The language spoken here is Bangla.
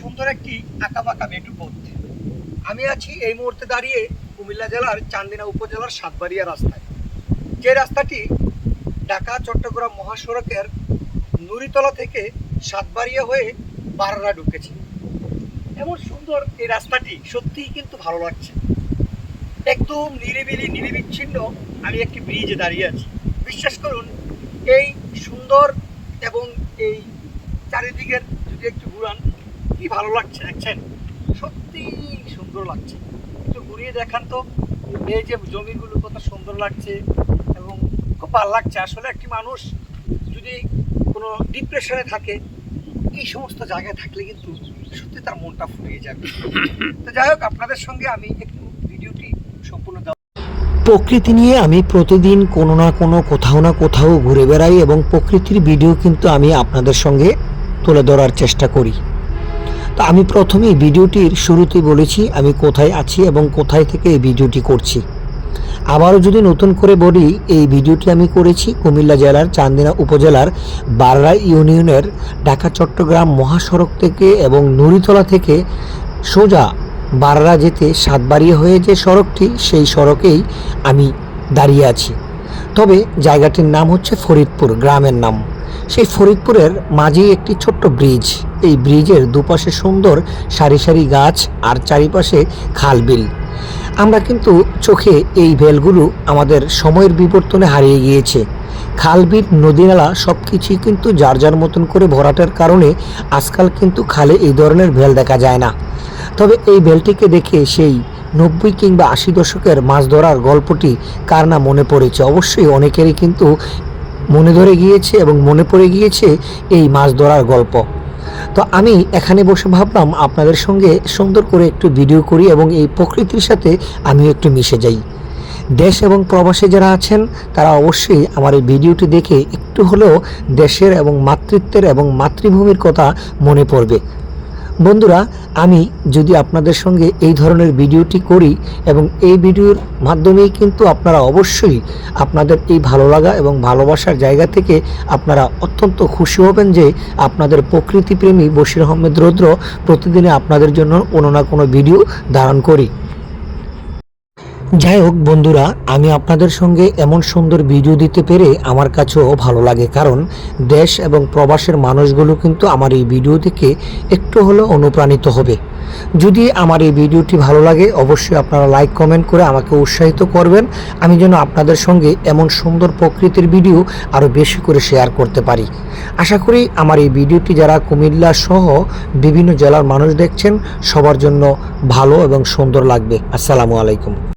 সুন্দর একটি আঁকাবাঁকা মেটু পথ আমি আছি এই মুহূর্তে দাঁড়িয়ে কুমিল্লা জেলার চান্দিনা উপজেলার সাতবাড়িয়া রাস্তায়। যে রাস্তাটি ঢাকা, চট্টগ্রাম মহাসড়কের নুরিতলা থেকে সাতবাড়িয়া হয়ে বাররা ঢুকেছে। এমন সুন্দর এই রাস্তাটি সত্যিই কিন্তু ভালো লাগছে। একদম নিরিবিলি, নিরিবিচ্ছিন্ন আমি একটি ব্রিজে দাঁড়িয়ে আছি। বিশ্বাস করুন, এই সুন্দর এবং এই চারিদিকের যদি একটু ঘুরান কি ভালো লাগছে দেখছেন? সত্যি সুন্দর লাগছে। একটু ঘুরিয়ে দেখান তো, এই যে জমিগুলো কত সুন্দর লাগছে এবং খুব ভালো লাগছে। আসলে একটি মানুষ যদি কোনো ডিপ্রেশনে থাকে, এই সমস্ত জায়গায় থাকলে কিন্তু সত্যি তার মনটা ফুরিয়ে যাবে। তো যাই হোক, আপনাদের সঙ্গে আমি একটু ভিডিওটি সম্পূর্ণ দেওয়া প্রকৃতি নিয়ে আমি প্রতিদিন কোনো না কোনো কোথাও না কোথাও ঘুরে বেড়াই এবং প্রকৃতির ভিডিও কিন্তু আমি আপনাদের সঙ্গে তুলে ধরার চেষ্টা করি। তো আমি প্রথমেই ভিডিওটির শুরুতেই বলেছি আমি কোথায় আছি এবং কোথায় থেকে এই ভিডিওটি করছি। আবারও যদি নতুন করে বলি, এই ভিডিওটি আমি করেছি কুমিল্লা জেলার চান্দিনা উপজেলার বাররা ইউনিয়নের ঢাকা, চট্টগ্রাম মহাসড়ক থেকে এবং নুরিতলা থেকে সোজা বাররা যেতে সাতবাড়িয়া হয়ে যে সড়কটি, সেই সড়কেই আমি দাঁড়িয়ে আছি। তবে জায়গাটির নাম হচ্ছে ফরিদপুর, গ্রামের নাম। সেই ফরিদপুরের মাঝেই একটি ছোট্ট ব্রিজ। এই ব্রিজের দুপাশে সুন্দর সারি সারি গাছ আর চারিপাশে খাল বিল। আমরা কিন্তু চোখে এই ভেলগুলো আমাদের সময়ের বিবর্তনে হারিয়ে গিয়েছে। খালবিল নদীনালা সব কিছুই কিন্তু যার যার মতন করে ভরাটের কারণে আজকাল কিন্তু খালে এই ধরনের ভেল দেখা যায় না। তবে এই ভেলটিকে দেখে সেই নব্বই কিংবা আশি দশকের মাছ ধরার গল্পটি কার না মনে পড়েছে? অবশ্যই অনেকেরই কিন্তু মনে ধরে গিয়েছে এবং মনে পড়ে গিয়েছে এই মাছ ধরার গল্প। তো আমি এখানে বসে ভাবলাম আপনাদের সঙ্গে সুন্দর করে একটু ভিডিও করি এবং এই প্রকৃতির সাথে আমিও একটু মিশে যাই। দেশ এবং প্রবাসে যারা আছেন, তারা অবশ্যই আমার এই ভিডিওটি দেখে একটু হলেও দেশের এবং মাতৃত্বের এবং মাতৃভূমির কথা মনে পড়বে। বন্ধুরা, আমি যদি আপনাদের সঙ্গে এই ধরনের ভিডিওটি করি এবং এই ভিডিওর মাধ্যমেই কিন্তু আপনারা অবশ্যই আপনাদের এই ভালো লাগা এবং ভালোবাসার জায়গা থেকে আপনারা অত্যন্ত খুশি হবেন যে আপনাদের প্রকৃতিপ্রেমী বশির আহমেদ রৌদ্র প্রতিদিনে আপনাদের জন্য কোনো না কোনো ভিডিও ধারণ করি। যাই হোক বন্ধুরা, আমি আপনাদের সঙ্গে এমন সুন্দর ভিডিও দিতে পেরে আমার কাছেও ভালো লাগে। কারণ দেশ এবং প্রবাসের মানুষগুলো কিন্তু আমার এই ভিডিও থেকে একটু হলেও অনুপ্রাণিত হবে। যদি আমার এই ভিডিওটি ভালো লাগে, অবশ্যই আপনারা লাইক কমেন্ট করে আমাকে উৎসাহিত করবেন। আমি যেন আপনাদের সঙ্গে এমন সুন্দর প্রকৃতির ভিডিও আরও বেশি করে শেয়ার করতে পারি। আশা করি আমার এই ভিডিওটি যারা কুমিল্লা সহ বিভিন্ন জেলার মানুষ দেখছেন, সবার জন্য ভালো এবং সুন্দর লাগবে। আসসালামু আলাইকুম।